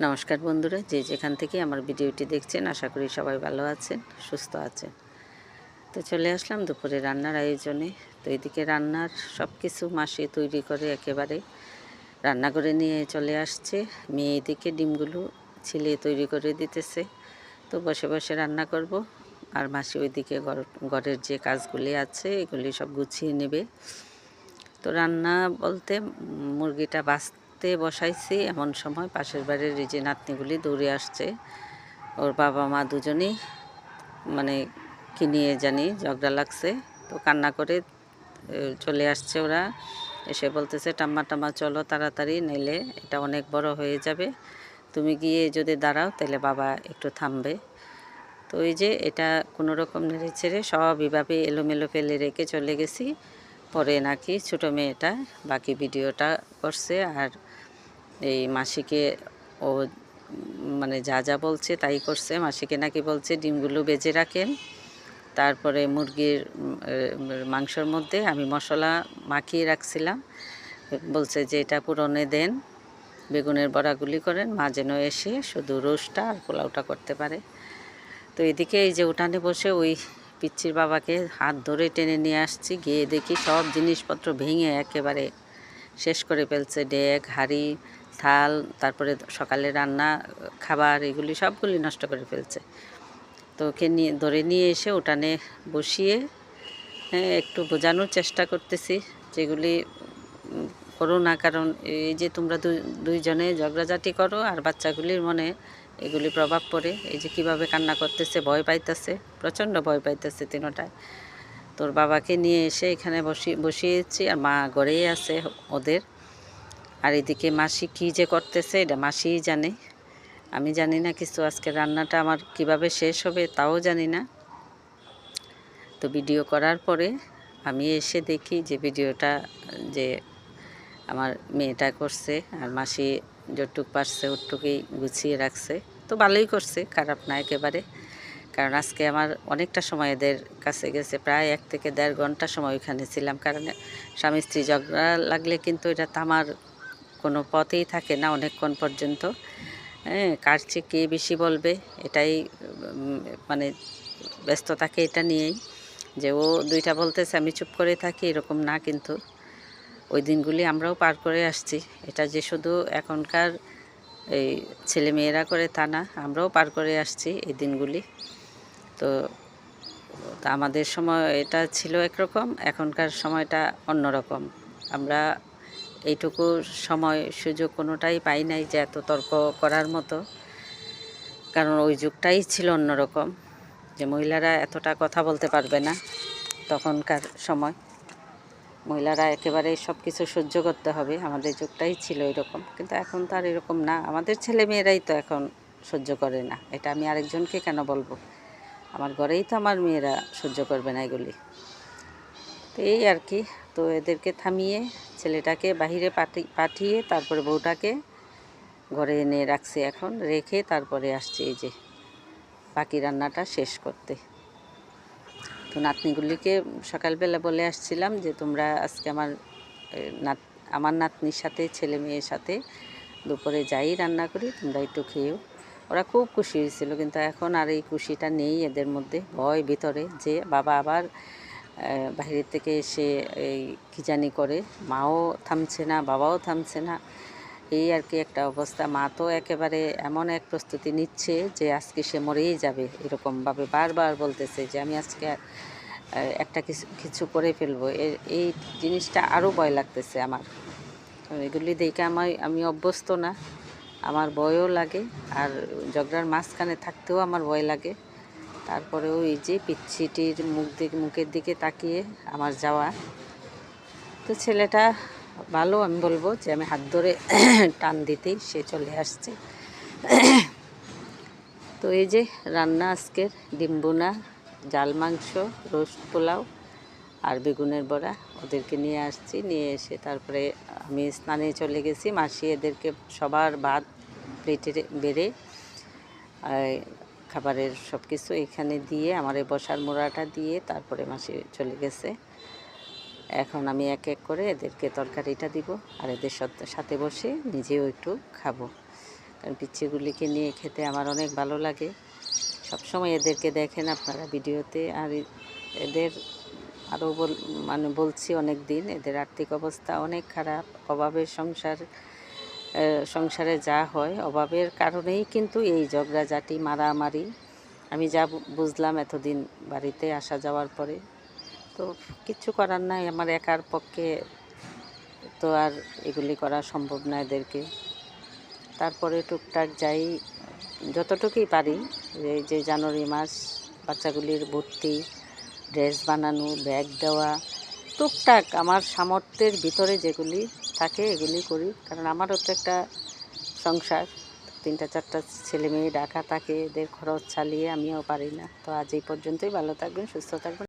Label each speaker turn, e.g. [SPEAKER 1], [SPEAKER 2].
[SPEAKER 1] নমস্কার বন্ধুরা, যে যেখান থেকে আমার ভিডিওটি দেখছেন, আশা করি সবাই ভালো আছেন, সুস্থ আছেন। তো চলে আসলাম দুপুরে রান্নার আয়োজনে। তো এদিকে রান্নার সব কিছু মাসে তৈরি করে একেবারে রান্না করে নিয়ে চলে আসছে। মেয়ে এদিকে ডিমগুলো ছিলে তৈরি করে দিতেছে। তো বসে বসে রান্না করব। আর মাসি ওইদিকে ঘর- ঘরের যে কাজগুলি আছে, এগুলি সব গুছিয়ে নেবে। তো রান্না বলতে মুরগিটা মুরগিটা বাঁচতে বসাইছি। এমন সময় পাশের বাড়ির এই যে নাতনিগুলি দৌড়ে আসছে। ওর বাবা মা দুজনেই মানে কি নিয়ে জানি ঝগড়া লাগছে। তো কান্না করে চলে আসছে ওরা। এসে বলতেছে টাম্মা টাম্মা চলো তাড়াতাড়ি, নাইলে এটা অনেক বড় হয়ে যাবে। তুমি গিয়ে যদি দাঁড়াও তাহলে বাবা একটু থামবে। তো এই যে এটা কোনো রকম নেড়ে ছেড়ে সব এভাবে এলোমেলো ফেলে রেখে চলে গেছি। পরে নাকি ছোটো মেয়েটা বাকি ভিডিওটা করছে আর এই মাসিকে ও মানে যা যা বলছে তাই করছে। মাসিকে নাকি বলছে ডিমগুলো বেজে রাখেন, তারপরে মুরগির মাংসর মধ্যে আমি মশলা মাখিয়ে রাখছিলাম। বলছে যে এটা পুরনে দেন, বেগুনের বড়াগুলি করেন, মা যেন এসে শুধু রোস্টটা আর পোলাওটা করতে পারে। তো এদিকে এই যে উঠানে বসে ওই পিচ্ছির বাবাকে হাত ধরে টেনে নিয়ে আসছি, গিয়ে দেখি সব জিনিসপত্র ভেঙে একেবারে শেষ করে ফেলছে। ডেক হাঁড়ি, থাল, তারপরে সকালে রান্না, খাবার, এগুলি সবগুলি নষ্ট করে ফেলছে। তো ওকে নিয়ে, ধরে নিয়ে এসে উঠানে বসিয়ে হ্যাঁ একটু বোঝানোর চেষ্টা করতেছি যেগুলি করো না, কারণ এই যে তোমরা দুই- দুইজনে ঝগড়াঝাটি করো আর বাচ্চাগুলির মনে এগুলি প্রভাব পড়ে। এই যে কীভাবে কান্না করতেছে, ভয় পাইতেছে, প্রচণ্ড ভয় পাইতেছে তিনোটায়। তোর বাবাকে নিয়ে এসে এখানে বসি, বসিয়েছি আর মা ঘরেই আছে ওদের। আর এদিকে মাসি কী যে করতেছে, এটা মাসিই জানে। আমি জানি না কিছু আজকে রান্নাটা আমার কীভাবে শেষ হবে তাও জানি না। তো ভিডিও করার পরে আমি এসে দেখি যে ভিডিওটা যে আমার মেয়েটা করছে আর মাসি যতটুক পারছে ওটুকুই গুছিয়ে রাখছে। তো ভালোই করছে, খারাপ না একেবারে। কারণ আজকে আমার অনেকটা সময় এদের কাছে গেছে, প্রায় এক থেকে দেড় ঘণ্টা সময় ওইখানে ছিলাম। কারণ স্বামী স্ত্রী ঝগড়া লাগলে কিন্তু এটা থামার কোনো পথেই থাকে না অনেকক্ষণ পর্যন্ত। হ্যাঁ কার চেয়ে কে বেশি বলবে, এটাই মানে ব্যস্ত থাকে এটা নিয়েই। যে ও দুইটা বলতেছে, আমি চুপ করে থাকি, এরকম না কিন্তু। ওই দিনগুলি আমরাও পার করে আসছি। এটা যে শুধু এখনকার এই ছেলে মেয়েরা করে তা না, আমরাও পার করে আসছি এই দিনগুলি। তা আমাদের সময় এটা ছিল একরকম, এখনকার সময়টা অন্যরকম। আমরা এইটুকু সময় সুযোগ কোনোটাই পাই নাই যে এত তর্ক করার মতো। কারণ ওই যুগটাই ছিল অন্যরকম, যে মহিলারা এতটা কথা বলতে পারবে না তখনকার সময়। মহিলারা একেবারে সব কিছু সহ্য করতে হবে। আমাদের যুগটাই ছিল এরকম। কিন্তু এখন তো আর এরকম না। আমাদের ছেলে মেয়েরাই তো এখন সহ্য করে না। এটা আমি আরেকজনকে কেন বলব? আমার ঘরেই তো আমার মেয়েরা সহ্য করবে না এগুলি। তো এই আর কি। তো এদেরকে থামিয়ে ছেলেটাকে বাহিরে পাঠি- পাঠিয়ে তারপরে বউটাকে ঘরে এনে রাখছি এখন। রেখে তারপরে আসছি এই যে বাকি রান্নাটা শেষ করতে। তো নাতনিগুলিকে সকালবেলা বলে আসছিলাম যে তোমরা আজকে আমার নাত, আমার নাতনির সাথে, ছেলে মেয়ের সাথে দুপুরে যাই রান্না করি, তোমরা একটু খেয়েও। ওরা খুব খুশি হয়েছিল, কিন্তু এখন আর এই খুশিটা নেই এদের মধ্যে, ভয় ভিতরে যে বাবা আবার বাইরের থেকে এসে এই কী জানি করে, মাও থামছে না, বাবাও থামছে না। এই আর কি একটা অবস্থা। মা তো একেবারে এমন এক প্রস্তুতি নিচ্ছে যে আজকে সে মরেই যাবে এরকমভাবে বারবার বলতেছে যে আমি আজকে একটা কিছু কিছু করে ফেলব। এই জিনিসটা আরও ভয় লাগতেছে আমার। এগুলি দেখে আমার আমি অভ্যস্ত না। আমার ভয়ও লাগে আর ঝগড়ার মাঝখানে থাকতেও আমার ভয় লাগে। তারপরেও এই যে পিচ্ছিটির মুখ দিকে, মুখের দিকে তাকিয়ে আমার যাওয়া। তো ছেলেটা ভালো, আমি বলব যে আমি হাত ধরে টান দিতেই সে চলে আসছে। তো এই যে রান্না আজকের, ডিম বোনা জাল মাংস, রোস্ট পোলাও আর বেগুনের বড়া ওদেরকে নিয়ে আসছি। নিয়ে এসে তারপরে আমি স্নানে চলে গেছি। মাসি এদেরকে সবার ভাত, প্লেটে বেড়ে খাবারের সব কিছু এখানে দিয়ে, আমার এই বসার মোড়াটা দিয়ে তারপরে মাসি চলে গেছে। এখন আমি এক এক করে এদেরকে তরকারিটা দিব আর এদের সাথে- বসে নিজেও একটু খাব। কারণ পিচ্ছিগুলিকে নিয়ে খেতে আমার অনেক ভালো লাগে। সবসময় এদেরকে দেখেন আপনারা ভিডিওতে। আর এদের আরও বল মানে বলছি অনেক দিন এদের আর্থিক অবস্থা অনেক খারাপ। অভাবের সংসার সংসারে যা হয়, অভাবের কারণেই কিন্তু এই ঝগড়াঝাটি, মারামারি। আমি যা বুঝলাম এতদিন বাড়িতে আসা যাওয়ার পরে। তো কিচ্ছু করার নাই, আমার একার পক্ষে তো আর এগুলি করা সম্ভব না এদেরকে। তারপরে টুকটাক যাই, যতটুকুই পারি, এই যে জানুয়ারি মাস, বাচ্চাগুলির ভর্তি, ড্রেস বানানো, ব্যাগ দেওয়া, টুকটাক আমার সামর্থ্যের ভিতরে যেগুলি থাকে এগুলি করি, কারণ আমারও তো একটা সংসার, তিনটা চারটা ছেলে মেয়ে ডাকা থাকে এদের খরচ চালিয়ে আমিও পারি না। তো আজ এই পর্যন্তই, ভালো থাকবেন, সুস্থ থাকবেন।